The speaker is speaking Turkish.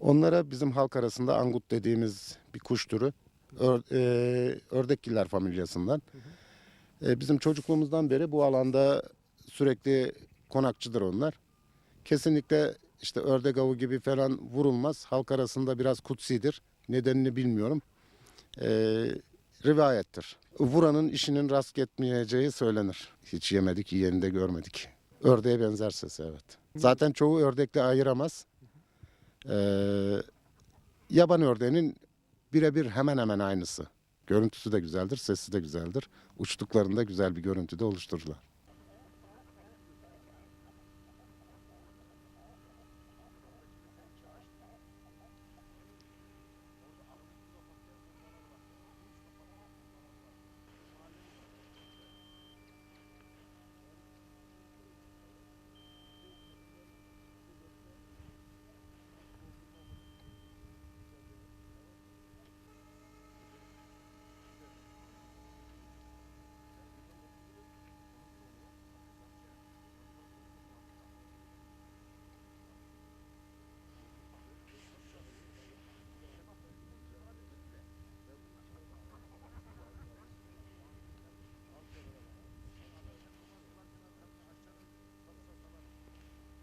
Onlara bizim halk arasında angut dediğimiz bir kuş türü. Ör, e, ördekgiller familyasından. E, bizim çocukluğumuzdan beri bu alanda sürekli konakçıdır onlar. Kesinlikle işte ördek avı gibi falan vurulmaz. Halk arasında biraz kutsidir. Nedenini bilmiyorum. E, rivayettir. Vuranın işinin rast gitmeyeceği söylenir. Hiç yemedik, yiyeni de görmedik. Ördeğe benzer sesi evet. Zaten çoğu ördekle ayıramaz. Ee, yaban ördeğinin birebir hemen hemen aynısı. Görüntüsü de güzeldir, sesi de güzeldir. Uçtuklarında güzel bir görüntü de oluştururlar.